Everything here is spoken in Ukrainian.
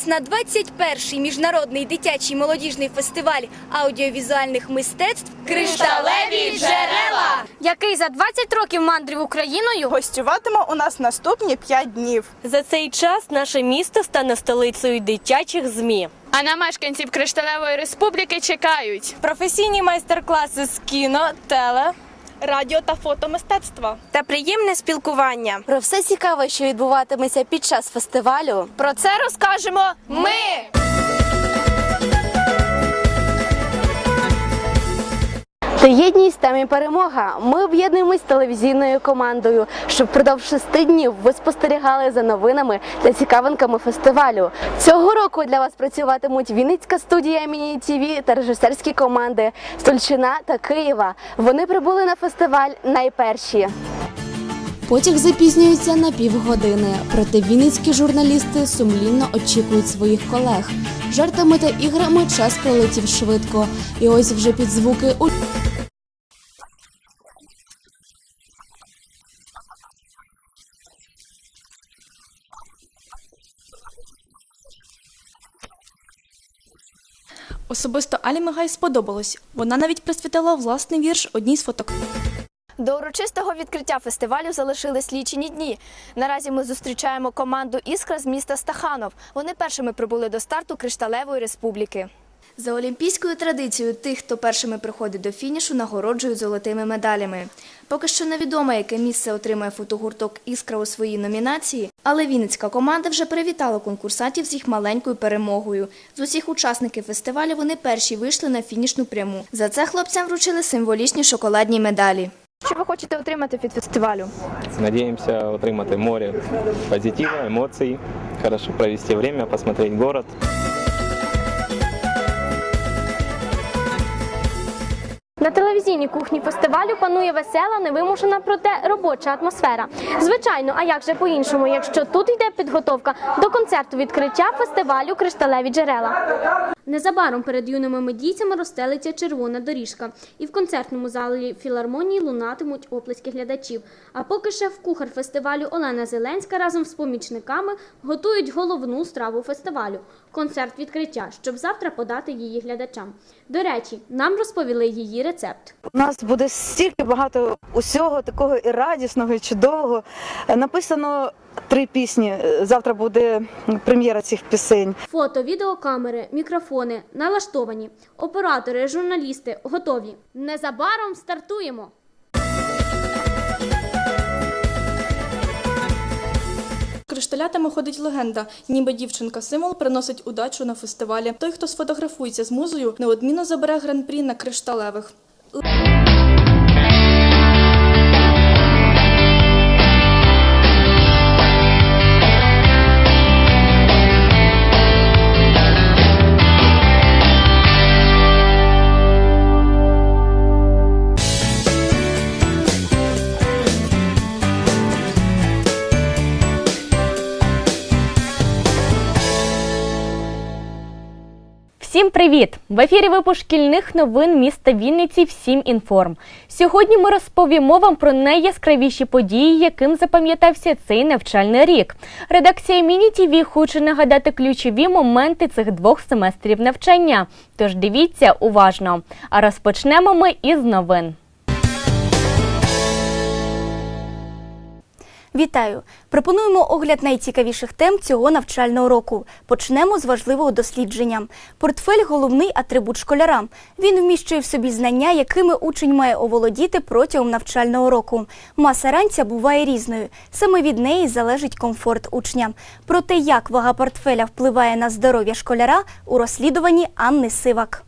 Запрошуємо на 21-й міжнародний дитячий молодіжний фестиваль аудіовізуальних мистецтв Кришталеві джерела, який за 20 років мандрів Україною Гостюватиме у нас наступні 5 днів. За цей час наше місто стане столицею дитячих змі. А на мешканців Кришталевої республіки чекають Професійні майстер-класи з кіно, теле, радіо та фотомистецтва. Та приємне спілкування. Про все цікаве, що відбуватиметься під час фестивалю. про це розкажемо ми. Та єдність там і перемога. Ми об'єднуємось телевізійною командою, щоб впродовж шести днів ви спостерігали за новинами та цікавинками фестивалю. Цього року для вас працюватимуть Вінницька студія Міні ТВ та режисерські команди Стольчина та Києва. Вони прибули на фестиваль найперші. Потяг запізнюється на півгодини, проте вінницькі журналісти сумлінно очікують своїх колег. Жартами та іграми час пролетів швидко, і ось вже під звуки у Особисто Алі Мигай сподобалось. Вона навіть присвятила власний вірш одній з фоток. До урочистого відкриття фестивалю залишились лічені дні. Наразі ми зустрічаємо команду Іскра з міста Стаханов. Вони першими прибули до старту Кришталевої республіки. За олімпійською традицією, тих, хто першими приходить до фінішу, нагороджують золотими медалями. Поки що невідомо, яке місце отримає фотогурток Іскра у своїй номінації, але Вінницька команда вже привітала конкурсантів з їх маленькою перемогою. З усіх учасників фестивалю вони перші вийшли на фінішну пряму. За це хлопцям вручили символічні шоколадні медалі. Що ви хочете отримати від фестивалю? Надеемся отримати море позитива, эмоций, хорошо провести время, посмотреть город. На телевізійній кухні фестивалю панує весела, невимушена, проте робоча атмосфера. Звичайно, а як же по-іншому, якщо тут йде підготовка до концерту відкриття фестивалю Кришталеві джерела. Незабаром перед юними медійцями розстелиться червона доріжка, і в концертному залі філармонії лунатимуть оплески глядачів. А поки шеф-кухар фестивалю Олена Зеленська разом з помічниками готують головну страву фестивалю концерт відкриття, щоб завтра подати її глядачам. До речі, нам розповіли її рецепт. У нас буде стільки багато усього такого і радісного, і чудового. Написано три пісні. Е, Завтра буде прем'єра цих пісень. Фото, відеокамери, мікрофони налаштовані. Оператори, журналісти готові. Незабаром стартуємо. Кришталятами ходить легенда, ніби дівчинка-символ приносить удачу на фестивалі. Той, хто сфотографується з музою, неодмінно забере гран-прі на кришталевих. Всім привіт! В ефірі випуск шкільних новин міста Вінниці Всім інформ. Сьогодні ми розповімо вам про найяскравіші події, яким запам'ятався цей навчальний рік. Редакція Міні ТІВІ хоче нагадати ключові моменти цих двох семестрів навчання. Тож дивіться уважно. А розпочнемо ми із новин. Вітаю! Пропонуємо огляд найцікавіших тем цього навчального року. Почнемо з важливого дослідження. Портфель головний атрибут школяра. Він вміщує в собі знання, якими учень має оволодіти протягом навчального року. Маса ранця буває різною. Саме від неї залежить комфорт учня. Про те, як вага портфеля впливає на здоров'я школяра, у розслідуванні Анни Сивак.